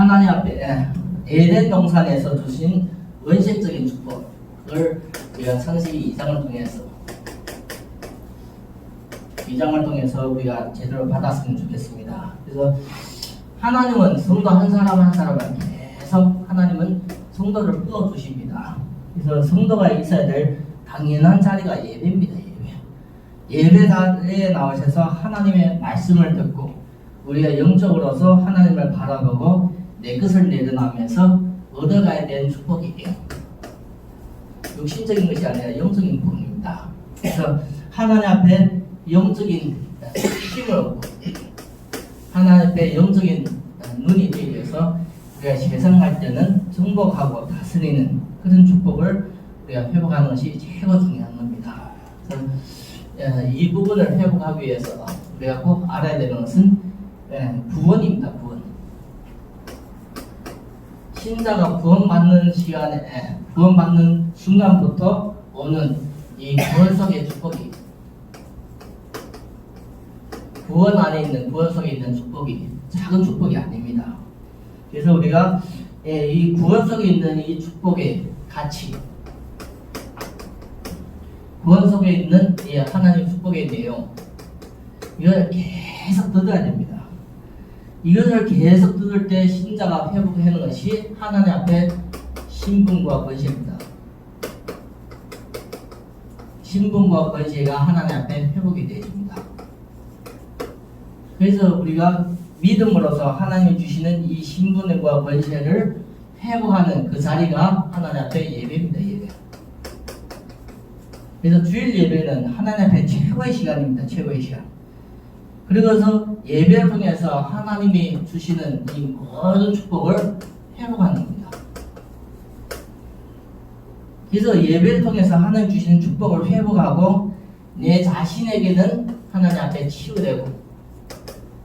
하나님 앞에 에덴 동산에서 주신 원색적인 축복을 우리가 창세기 2장을 통해서 2장을 통해서 우리가 제대로 받았으면 좋겠습니다. 그래서 하나님은 성도 한 사람 한 사람을 계속 하나님은 성도를 부어 주십니다. 그래서 성도가 있어야 될 당연한 자리가 예배입니다. 예배. 예배 자리에 나오셔서 하나님의 말씀을 듣고 우리가 영적으로서 하나님을 바라보고 내 것을 내려놓으면서 얻어가야 되는 축복이에요. 육신적인 것이 아니라 영적인 부분입니다. 그래서 하나님 앞에 영적인 힘을 얻고 하나님 앞에 영적인 눈이 되기 위해서 우리가 세상할 때는 정복하고 다스리는 그런 축복을 우리가 회복하는 것이 최고 중요한 겁니다. 예, 이 부분을 회복하기 위해서 우리가 꼭 알아야 되는 것은 예, 구원입니다. 구원. 신자가 구원받는 시간에 예, 구원받는 순간부터 오는 이 구원 속의 축복이 구원 안에 있는 구원 속에 있는 축복이 작은 축복이 아닙니다. 그래서 우리가 예, 이 구원 속에 있는 이 축복의 가치, 구원 속에 있는 이 하나님 축복의 내용, 이걸 계속 뜯어야 됩니다. 이것을 계속 뜯을 때 신자가 회복하는 것이 하나님 앞에 신분과 권세입니다. 신분과 권세가 하나님 앞에 회복이 되어집니다. 그래서 우리가 믿음으로서 하나님 주시는 이 신분과 권세를 회복하는 그 자리가 하나님 앞에 예배입니다. 예배. 그래서 주일 예배는 하나님 앞에 최고의 시간입니다. 최고의 시간. 그리고서 예배를 통해서 하나님이 주시는 이 모든 축복을 회복하는 겁니다. 그래서 예배를 통해서 하나님 주시는 축복을 회복하고 내 자신에게는 하나님 앞에 치유되고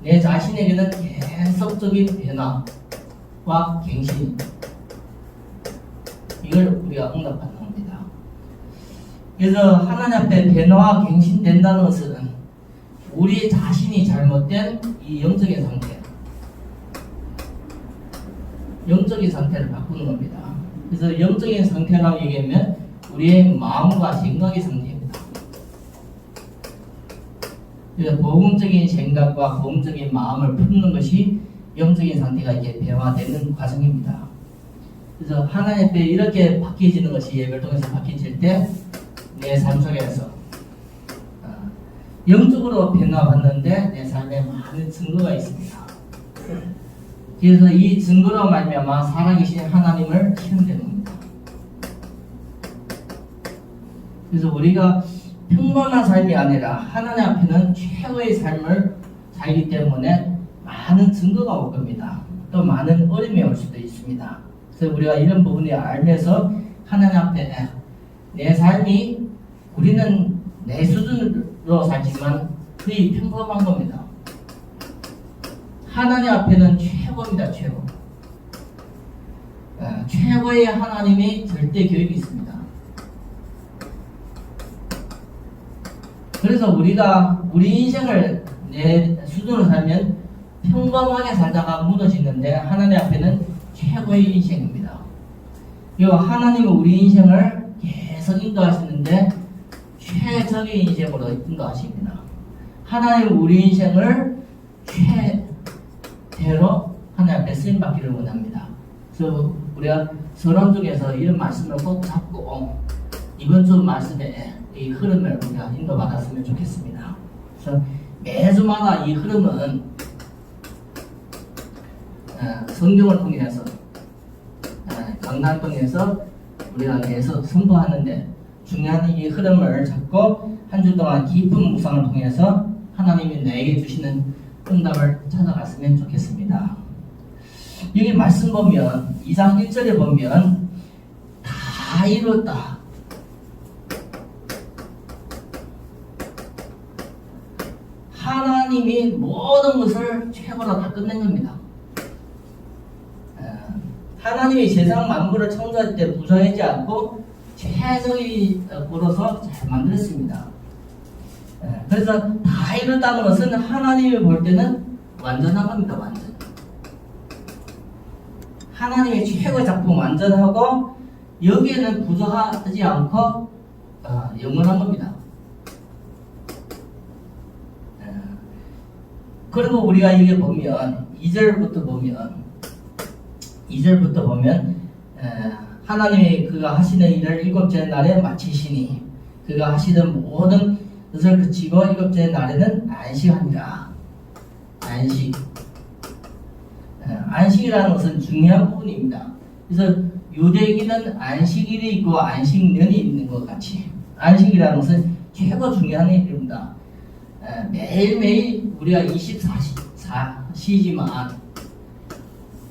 내 자신에게는 계속적인 변화와 갱신 이걸 우리가 응답받는 겁니다. 그래서 하나님 앞에 변화와 갱신된다는 것은 우리 자신이 잘못된 이 영적인 상태 영적인 상태를 바꾸는 겁니다. 그래서 영적인 상태라고 얘기하면 우리의 마음과 생각의 상태입니다. 그래서 보험적인 생각과 보험적인 마음을 품는 것이 영적인 상태가 이제 변화되는 과정입니다. 그래서 하나님 앞에 이렇게 바뀌어지는 것이 예배를 통해서 바뀌어질 때 내 삶 속에서 어, 영적으로 변화받는데 내 삶에 많은 증거가 있습니다. 그래서 이 증거로 말미암아 살아계신 하나님을 체험되는 겁니다. 그래서 우리가 평범한 삶이 아니라 하나님 앞에는 최고의 삶을 살기 때문에 많은 증거가 올 겁니다. 또 많은 어려움이 올 수도 있습니다. 그래서 우리가 이런 부분을 알면서 하나님 앞에 내 삶이 우리는 내 수준으 로 살지만 거의 평범한 겁니다. 하나님 앞에는 최고입니다, 최고. 아, 최고의 하나님이 절대 교육이 있습니다. 그래서 우리가 우리 인생을 내 수준으로 살면 평범하게 살다가 무너지는데 하나님 앞에는 최고의 인생입니다. 이 하나님은 우리 인생을 계속 인도하시는데 최적의 인생으로 인도하십니다. 하나님은 우리 인생을 최대로 하나님 앞에 쓰임 받기를 원합니다. 그래서 우리가 서론 중에서 이런 말씀을 꼭 잡고 이번 주 말씀에 이 흐름을 우리가 인도받았으면 좋겠습니다. 그래서 매주마다 이 흐름은 어, 성경을 통해서 어, 강단 통해서 우리가 계속 선도하는데 중요한 이 흐름을 잡고 한 주 동안 깊은 묵상을 통해서 하나님이 내게 주시는 응답을 찾아갔으면 좋겠습니다. 여기 말씀 보면 2장 1절에 보면 다 이뤘다. 하나님이 모든 것을 최고로 다 끝낸 겁니다. 에, 하나님이 세상 만물을 창조할 때 부정하지 않고 최적이로서 잘 만들었습니다. 에, 그래서 다 이뤘다는 것은 하나님이 볼 때는 완전한 겁니다. 완전. 하나님의 최고의 작품 완전하고 여기에는 부족하지 않고 어, 영원한 겁니다. 예. 그리고 우리가 이게 보면 2절부터 보면 2절부터 보면 에, 하나님이 그가 하시는 일을 일곱째 날에 마치시니 그가 하시는 모든 것을 그치고 일곱째 날에는 안식하니라 안식 에, 안식이라는 것은 중요한 부분입니다. 그래서 유대기는 안식일이 있고 안식년이 있는 것 같이 안식이라는 것은 최고 중요한 일입니다. 에, 매일매일 우리가 24시지만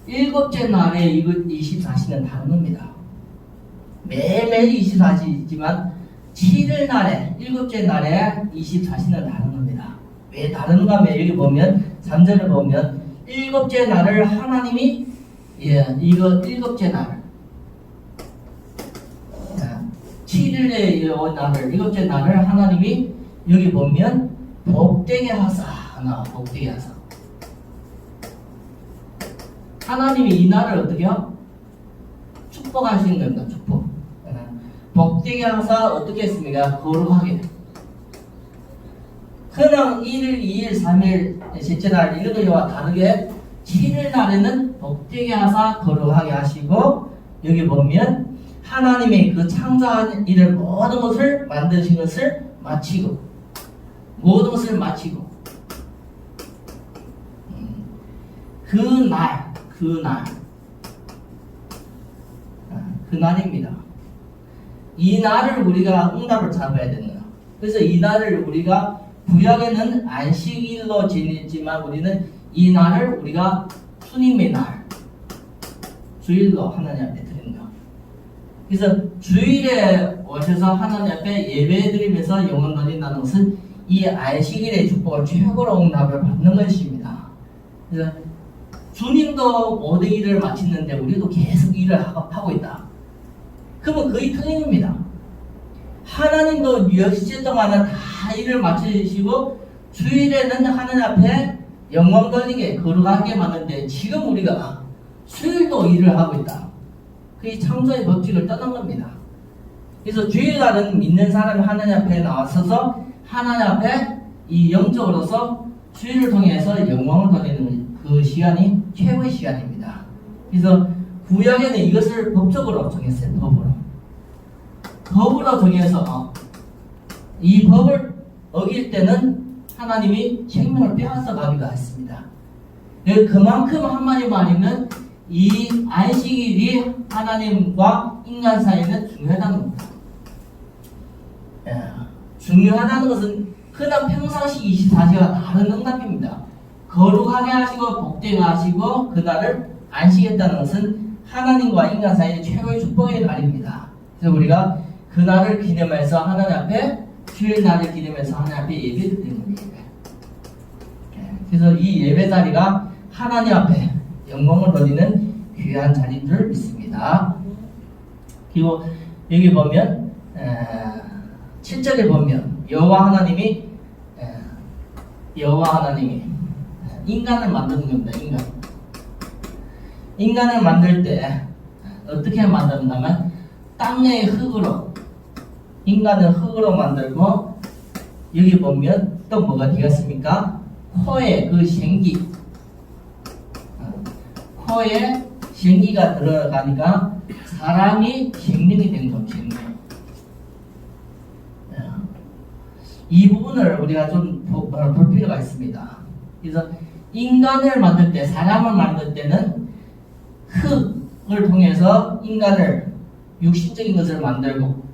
일곱째 날에 이거 24시는 다른 겁니다. 매일매일 24시지만 7일 날에 일곱째 날에 24시는 다른 겁니다. 왜 다른가 하면 여기 보면 3절을 보면 일곱째 날을 하나님이 예, 이거 일곱째 날 7일의 이 날을 일곱째 날을 하나님이 여기 보면 복되게 하사 하나 복되게 하사 하나님이 이 날을 어떻게 요? 축복하시는 겁니다. 축복. 예. 복되게 하사 어떻게 했습니까? 거룩하게. 그냥 1일, 2일, 3일, 셋째 날 거와 다르게 7일 날에는 복되게 하사 거룩하게 하시고 여기 보면 하나님의 그 창조한 일을 모든 것을 만드신 것을 마치고 모든 것을 마치고 음, 그 날, 그 날, 아, 그 날입니다. 이 날을 우리가 응답을 잡아야 거야. 그래서 이 날을 우리가 구약에는 안식일로 지냈지만 우리는 이 날을 우리가 주님의 날, 주일로 하나님 앞에 거야. 그래서 주일에 오셔서 하나님 앞에 예배 드리면서 영원 드린다는 것은 이 안식일의 축복을 최고로 응답을 받는 것입니다. 그래서 주님도 모든 일을 마치는데 우리도 계속 일을 하고 있다. 그러면 거의 틀림입니다. 하나님도 6시 동안은 다 일을 마치시고 주일에는 하나님 앞에 영광 돌리게 거룩하게 만드는데 지금 우리가 수일도 일을 하고 있다. 그게 창조의 법칙을 떠난 겁니다. 그래서 주일날은 믿는 사람이 하나님 앞에 나와서서 하나님 앞에 이 영적으로서 주일을 통해서 영광을 돌리는 그 시간이 최고의 시간입니다. 그래서 구약에는 이것을 법적으로 정했어요. 법으로. 법으로 정해서 이 법을 어길 때는 하나님이 생명을 빼앗아 가기도 했습니다. 네, 그만큼 한마디 말이면 이 안식일이 하나님과 인간 사이에는 중요하다는 겁니다. 예, 중요하다는 것은 그냥 평상시 24시가 다른 응답입니다. 거룩하게 하시고 복되게 하시고 그날을 안식했다는 것은 하나님과 인간 사이의 최고의 축복의 날입니다. 그래서 우리가 그 날을 기념해서 하나님 앞에 주일 날을 기념해서 하나님 앞에 예배를 드리는 거예요. 예, 그래서 이 예배 자리가 하나님 앞에 영광을 돌리는 귀한 자리인 줄 믿습니다. 그리고 여기 보면 에, 7절에 보면 여호와 하나님이 에, 여호와 하나님이 인간을 만드는 겁니다. 인간. 인간을 만들 때 어떻게 만드는가면 땅의 흙으로 인간을 흙으로 만들고 여기 보면 또 뭐가 되겠습니까? 코에 그 생기 어, 코에 생기가 들어가니까 사람이 생명이 된 겁니다. 생명. 어, 이 부분을 우리가 좀 볼 필요가 있습니다. 그래서 인간을 만들 때, 사람을 만들 때는 흙을 통해서 인간을 육신적인 것을 만들고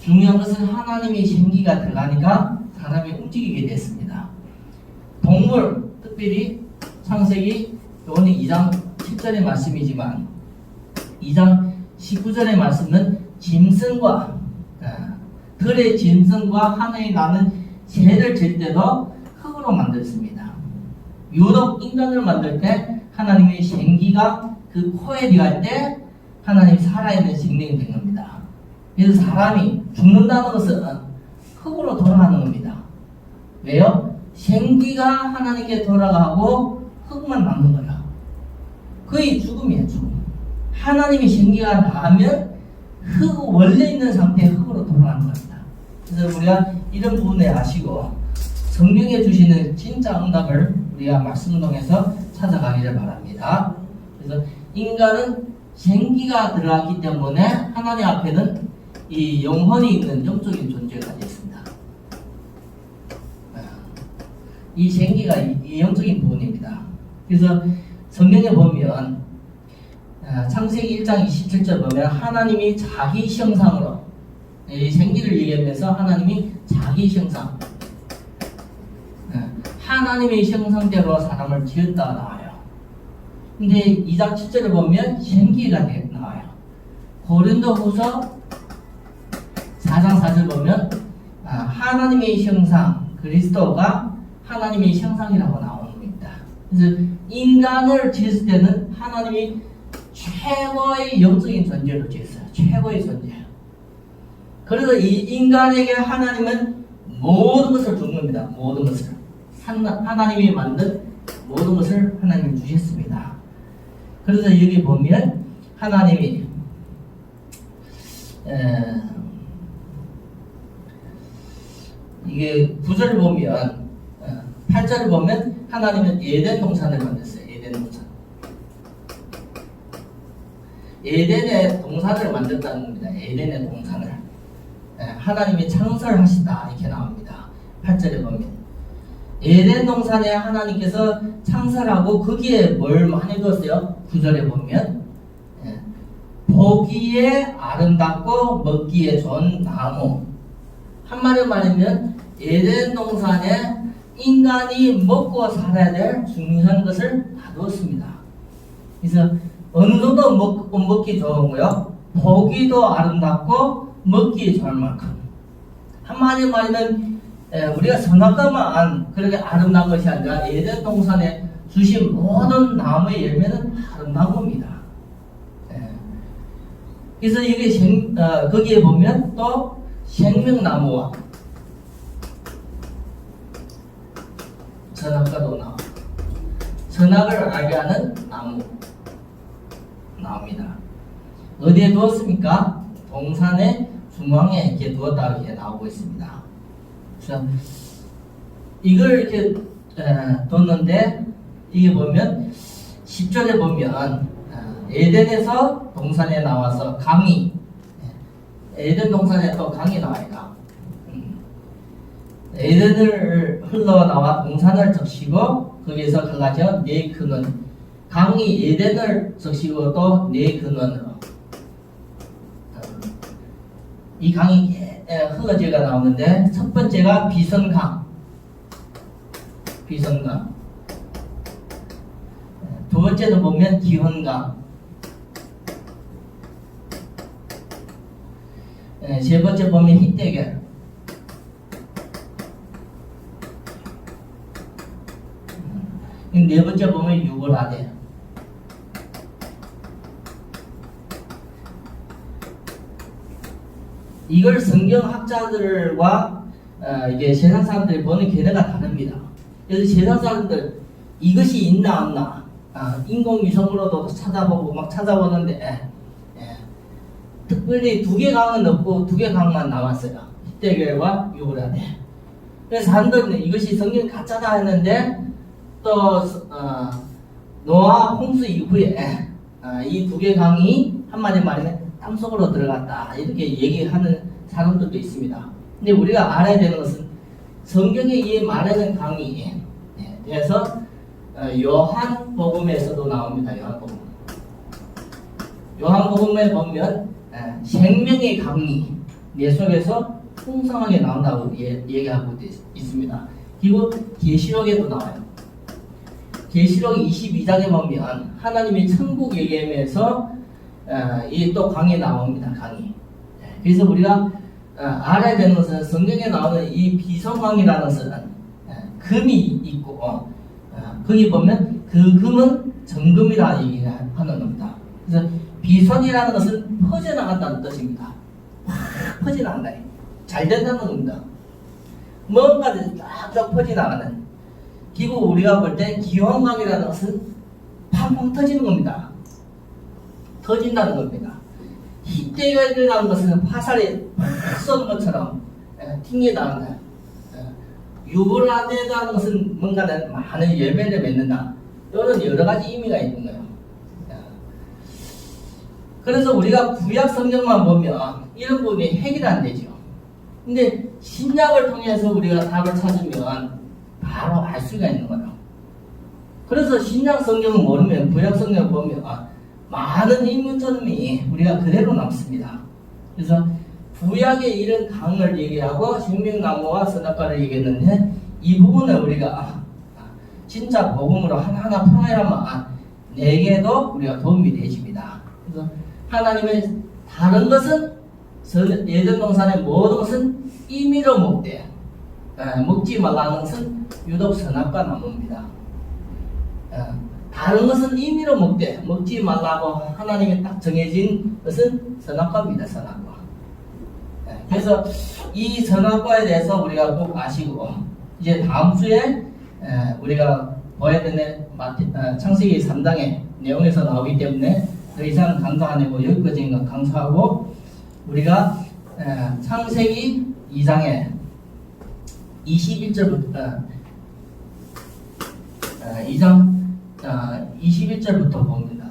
중요한 것은 하나님의 생기가 들어가니까 사람이 움직이게 됐습니다. 동물, 특별히 창세기 오늘 2장 10절의 말씀이지만 2장 19절의 말씀은 짐승과 아, 들의 짐승과 하늘에 나는 새를 질 때도 흙으로 만들었습니다. 유독 인간을 만들 때 하나님의 생기가 그 코에 들어갈 때 하나님이 살아있는 생명이 된 겁니다. 그래서 사람이 죽는다는 것은 흙으로 돌아가는 겁니다. 왜요? 생기가 하나님께 돌아가고 흙만 남는 거야. 거의 죽음이에요, 죽음. 하나님이 생기가 나면 흙 원래 있는 상태 흙으로 돌아가는 겁니다. 그래서 우리가 이런 부분에 아시고 성경에 주시는 진짜 응답을 우리가 말씀을 통해서 찾아가기를 바랍니다. 그래서 인간은 생기가 들어갔기 때문에 하나님 앞에는 이 영혼이 있는 영적인 존재가 되어 있습니다. 이 생기가 이, 이 영적인 부분입니다. 그래서 성경에 보면 아, 창세기 1장 27절 보면 하나님이 자기 형상으로 이 생기를 얘기하면서 하나님이 자기 형상 예, 하나님의 형상대로 사람을 지었다. 근데 2장 7절을 보면 생기가 되- 나와요. 고린도 후서 4장 4절 보면 아, 하나님의 형상 그리스도가 하나님의 형상이라고 나옵니다. 그래서 인간을 지었을 때는 하나님이 최고의 영적인 존재로 지었어요. 최고의 존재. 그래서 이 인간에게 하나님은 모든 것을 준 겁니다. 모든 것을. 하나- 하나님이 만든 모든 것을 하나님이 주셨습니다. 그래서 여기 보면 하나님이 에, 이게 구절을 보면 어, 8절을 보면 하나님은 에덴 동산을 만들었어요. 에덴 동산. 에덴의 동산을 만들었다는 겁니다. 에덴의 동산을. 예, 하나님이 창설하시다 이렇게 나옵니다. 8절에 보면 에덴 동산에 하나님께서 창설하고 거기에 뭘 많이 넣었어요? 9절에 보면 예, 보기에 아름답고 먹기에 좋은 나무 한마디로 말하면 에덴 동산에 인간이 먹고 살아야 될 중요한 것을 다 넣었습니다. 그래서 어느 정도 먹, 먹기 좋은고요. 보기도 아름답고 먹기 좋을 만큼. 한마디로 말하면 에, 우리가 선악과만 그렇게 아름다운 것이 아니라 에덴 동산에 주신 모든 나무의 열매는 아름다운 겁니다. 예. 그래서 이게 생, 어, 거기에 보면 또 생명나무와 선악과도 나와. 선악을 알게 하는 나무 나옵니다. 어디에 두었습니까? 동산의 중앙에 이렇게 두었다 이렇게 나오고 있습니다. 그래서 이걸 이렇게 에, 뒀는데 이게 보면 10절에 보면 어, 에덴에서 동산에 나와서 강이 에덴 동산에 또 강이 나와요. 음. 에덴을 흘러나와 동산을 적시고 거기에서 갈라져 네 근원 강이 에덴을 적시고 또 네 근원으로 어, 이 강이 에, 흘러제가 나오는데 첫 번째가 비선강. 비선강. 두 번째도 보면 기원강. 에, 세 번째 보면 희대결. 음, 네 번째 보면 유골하대 이걸 성경학자들과 어, 이게 세상 사람들이 보는 견해가 다릅니다. 그래서 세상 사람들 이것이 있나 없나 아, 인공위성으로도 찾아보고 막 찾아보는데 예, 예. 특별히 두 개 강은 없고 두 개 강만 남았어요. 히데겔과 유브라데. 그래서 사람들은 이것이 성경 가짜다 했는데 또 어, 노아 홍수 이후에 아, 이두 개 강이 한마디 말하면 땅속으로 들어갔다 이렇게 얘기하는 사람들도 있습니다. 근데 우리가 알아야 되는 것은 성경에 이 말하는 강이 예, 그래서 어, 요한복음에서도 나옵니다. 요한복음. 요한복음에 보면 예, 생명의 강이 내 속에서 풍성하게 나온다고 예, 얘기하고 있- 있습니다. 그리고 계시록에도 나와요. 계시록 22장에 보면 하나님이 천국 얘기하면서 어, 이또 강이 나옵니다. 예, 그래서 우리가 어, 알아야 되는 것은 성경에 나오는 이 비성강이라는 것은 예, 금이 있고 어, 거기 보면 그 금은 정금이라 얘기하는 겁니다. 그래서 비선이라는 것은 퍼져나간다는 뜻입니다. 확 퍼져나간다. 잘 된다는 겁니다. 뭔가 쫙쫙 퍼져나가는. 그리고 우리가 볼 때 기원강이라는 것은 팡팡 터지는 겁니다. 터진다는 겁니다. 일어나는 것은 화살이 쏜 것처럼 예, 튕겨나온다. 예, 유불화되다는 것은 뭔가는 많은 열매를 맺는다. 이런 여러 가지 의미가 있는 거예요. 예. 그래서 우리가 구약 성경만 보면 이런 부분이 해결이 안 되죠. 근데 신약을 통해서 우리가 답을 찾으면 바로 알 수가 있는 거예요. 그래서 신약 성경을 모르면 구약 성경을 보면 많은 인문점이 우리가 그대로 남습니다. 그래서 구약의 이런 강을 얘기하고 생명나무와 선악과를 얘기했는데 이 부분을 우리가 진짜 복음으로 하나하나 풀어야만 내게도 우리가 도움이 되십니다. 그래서 하나님의 다른 것은 서- 예전 동산의 모든 것은 임의로 먹되 에, 먹지 말라는 것은 유독 선악과 나무입니다. 에, 다른 것은 임의로 먹되 먹지 말라고 하나님이 딱 정해진 것은 선악과입니다. 선악과. 에, 그래서 이 선악과에 대해서 우리가 꼭 아시고 이제 다음 주에 에, 우리가 마태, 어, 창세기 3장의 내용에서 나오기 때문에 더 이상 강조 안 하고 여기까지만 강조하고 우리가 에, 창세기 2장에 21절부터 어, 어, 2장 어, 21절부터 봅니다.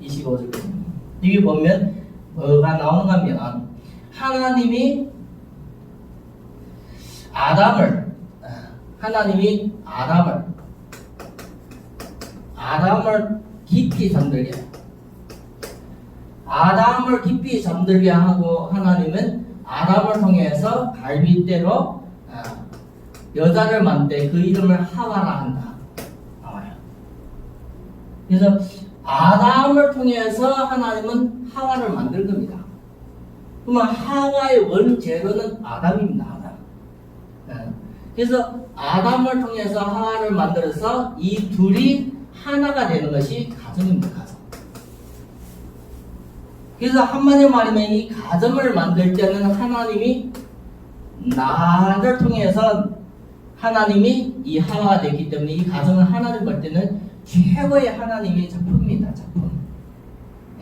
25절까지 여기 보면 뭐가 나오는가 하면 하나님이 아담을 어, 하나님이 아담을 아담을 깊이 잠들게 아담을 깊이 잠들게 하고 하나님은 아담을 통해서 갈빗대로 어, 여자를 만들 그 이름을 하와라 한다. 그래서 아담을 통해서 하나님은 하와를 만들 겁니다. 그러면 하와의 원재료는 아담입니다. 아담. 예. 그래서 아담을 통해서 하와를 만들어서 이 둘이 하나가 되는 것이 가정입니다. 가정. 그래서 한마디로 말하면 이 가정을 만들 때는 하나님이 나를 통해서 하나님이 이 하나가 됐기 때문에 이 가정을 하나님 볼 때는 최고의 하나님의 작품입니다. 작품.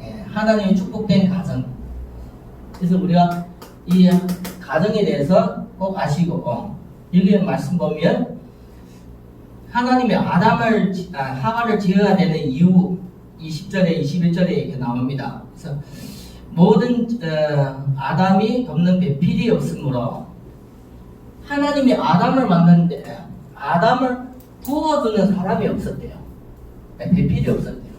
예, 하나님의 축복된 가정. 그래서 우리가 이 가정에 대해서 꼭 아시고 어, 여기 말씀 보면 하나님이 아담을 지- 아, 하와를 지어야 되는 이유 20절에 21절에 이렇게 나옵니다. 그래서 모든 어, 아담이 덮는 배필이 없으므로 하나님이 아담을 만드는데 아담을 도와주는 사람이 없었대요. 네, 배필이 없었대요.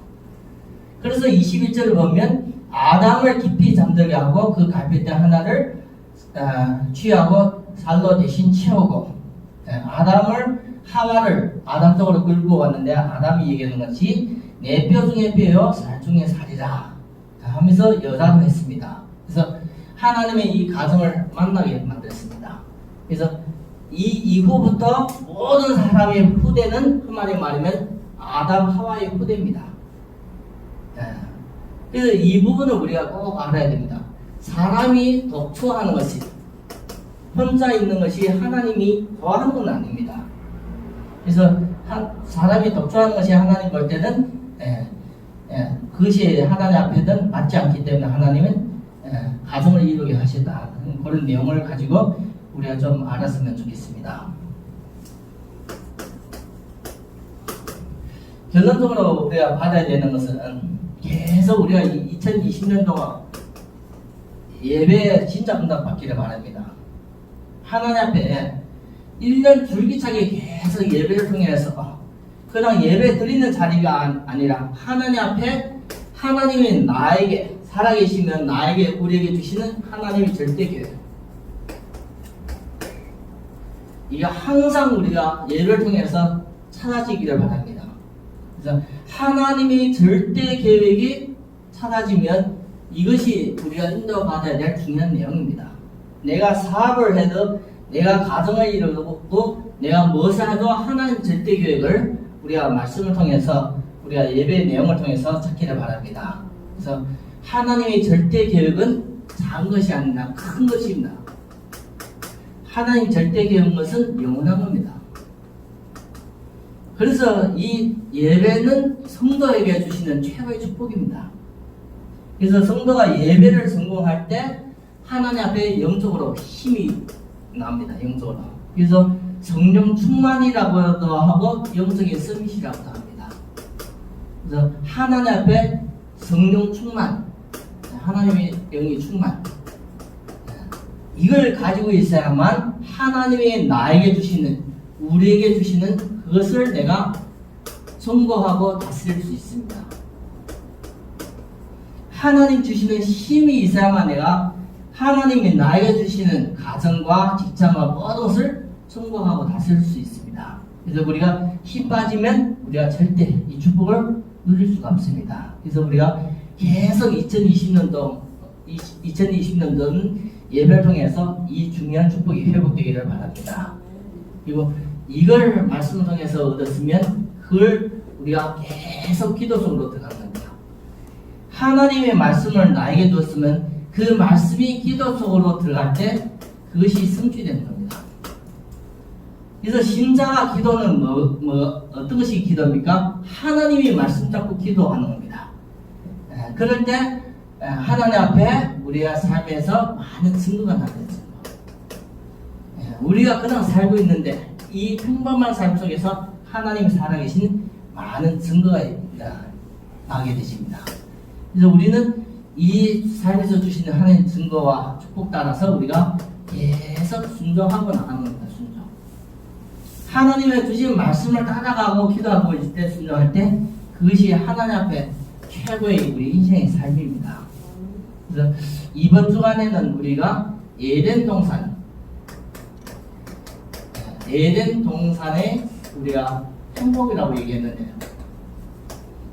그래서 21절을 보면 아담을 깊이 잠들게 하고 그 갈빗대 하나를 어, 취하고 살로 대신 채우고 예, 아담을 하와를 아담 쪽으로 끌고 왔는데 아담이 얘기하는 것이 내 뼈 중에 뼈요 살 중에 살이라 하면서 여자로 했습니다. 그래서 하나님의 이 가정을 만나게 만들었습니다. 그래서 이 이후부터 모든 사람의 후대는 한마디 말하면 아담 하와의 후대입니다. 예. 그래서 이 부분을 우리가 꼭 알아야 됩니다. 사람이 독초하는 것이 혼자 있는 것이 하나님이 좋아하는 건 아닙니다. 그래서 한, 사람이 독초하는 것이 하나님 볼 때는 예, 예, 그것이 하나님 앞에는 맞지 않기 때문에 하나님은 예, 가정을 이루게 하셨다. 그런 내용을 가지고 우리가 좀 알았으면 좋겠습니다. 결론적으로 우리가 받아야 되는 것은 계속 우리가 2020년 동안 예배 진짜 응답 받기를 바랍니다. 하나님 앞에 1년 줄기차게 계속 예배를 통해서 그냥 예배 드리는 자리가 안- 아니라 하나님 앞에 하나님이 나에게 살아계시면 나에게 우리에게 주시는 하나님의 절대 계획 이게 항상 우리가 예배를 통해서 찾아지기를 바랍니다. 그래서 하나님의 절대 계획이 찾아지면 이것이 우리가 인도받아야 될 중요한 내용입니다. 내가 사업을 해도 내가 가정을 이루고 내가 무엇을 해도 하나님 절대 계획을 우리가 말씀을 통해서 우리가 예배 내용을 통해서 찾기를 바랍니다. 그래서 하나님의 절대 계획은 작은 것이 아니라 큰 것입니다. 하나님 절대 계획은 영원한 겁니다. 그래서 이 예배는 성도에게 주시는 최고의 축복입니다. 그래서 성도가 예배를 성공할 때 하나님 앞에 영적으로 힘이 납니다. 영적으로. 그래서 성령 충만이라고도 하고 영적인 서밋이라고도 합니다. 그래서 하나님 앞에 성령 충만, 하나님의 영이 충만. 이걸 가지고 있어야만 하나님이 나에게 주시는, 우리에게 주시는 그것을 내가 선거하고 다스릴 수 있습니다. 하나님 주시는 힘이 있어야만 내가 하나님이 나에게 주시는 가정과 직장과 모든 것을 성공하고 다스릴 수 있습니다. 그래서 우리가 힘 빠지면 우리가 절대 이 축복을 누릴 수가 없습니다. 그래서 우리가 계속 2020년도 2020년도는 예배를 통해서 이 중요한 축복이 회복되기를 바랍니다. 그리고 이걸 말씀을 통해서 얻었으면 그걸 우리가 계속 기도 속으로 들어가는 겁니다. 하나님의 말씀을 나에게 주었으면 그 말씀이 기도 속으로 들어갈 때 그것이 성취되는 겁니다. 그래서 신자가 기도는 뭐, 뭐 어떤 것이 기도입니까? 하나님이 말씀 잡고 기도하는 겁니다. 에, 그럴 때 에, 하나님 앞에 우리의 삶에서 많은 증거가. 에, 우리가 그냥 살고 있는데 이 평범한 삶 속에서 하나님이 살아계신 많은 증거가 나게 되십니다. 그래서 우리는 이 삶에서 주시는 하나님 증거와 축복 따라서 우리가 계속 순종하고 나가는 겁니다. 순종. 하나님의 주신 말씀을 따라가고 기도하고 있을 때 순종할 때 그것이 하나님 앞에 최고의 우리 인생의 삶입니다. 그래서 이번 주간에는 우리가 예덴 동산, 예덴 동산에 우리가 행복이라고 얘기했는데요.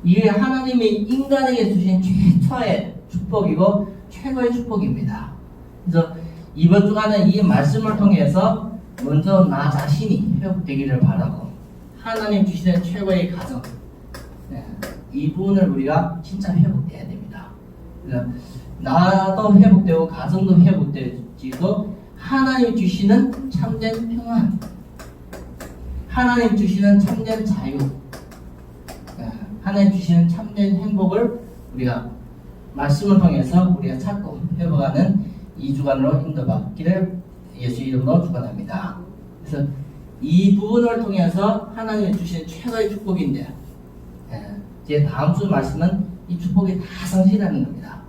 이게 하나님이 인간에게 주신 최초의 축복이고 최고의 축복입니다. 그래서 이번 주간은 이 말씀을 통해서 먼저 나 자신이 회복되기를 바라고 하나님 주시는 최고의 가정 네, 이 부분을 우리가 진짜 회복돼야 됩니다. 나도 회복되고 가정도 회복되지고 하나님 주시는 참된 평안 하나님 주시는 참된 자유 네, 하나님 주시는 참된 행복을 우리가 말씀을 통해서 우리가 찾고 회복하는 이 주간으로 인도받기를 예수 이름으로 축원합니다. 그래서 이 부분을 통해서 하나님이 주신 최고의 축복인데 예, 이제 다음 주 말씀은 이 축복이 다 성실하는 겁니다.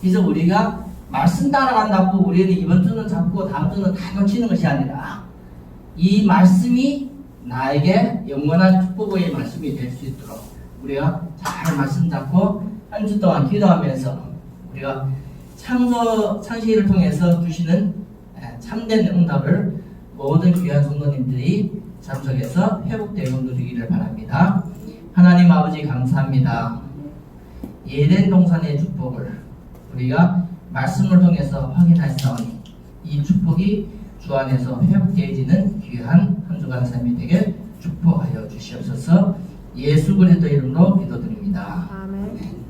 그래서 우리가 말씀 따라간다고 우리는 이번 주는 잡고 다음 주는 다 놓치는 것이 아니라 이 말씀이 나에게 영원한 축복의 말씀이 될 수 있도록 우리가 잘 말씀 잡고 한 주 동안 기도하면서 우리가 창조 창시기를 통해서 주시는 에, 참된 응답을 모든 귀한 성도님들이 참석해서 회복되어 누리기를 바랍니다. 하나님 아버지 감사합니다. 예덴 동산의 축복을 우리가 말씀을 통해서 확인하였사오니 이 축복이 주 안에서 회복되어지는 귀한 한 주간 삶이 되게 축복하여 주시옵소서 예수 그리스도 이름으로 기도드립니다. 아멘.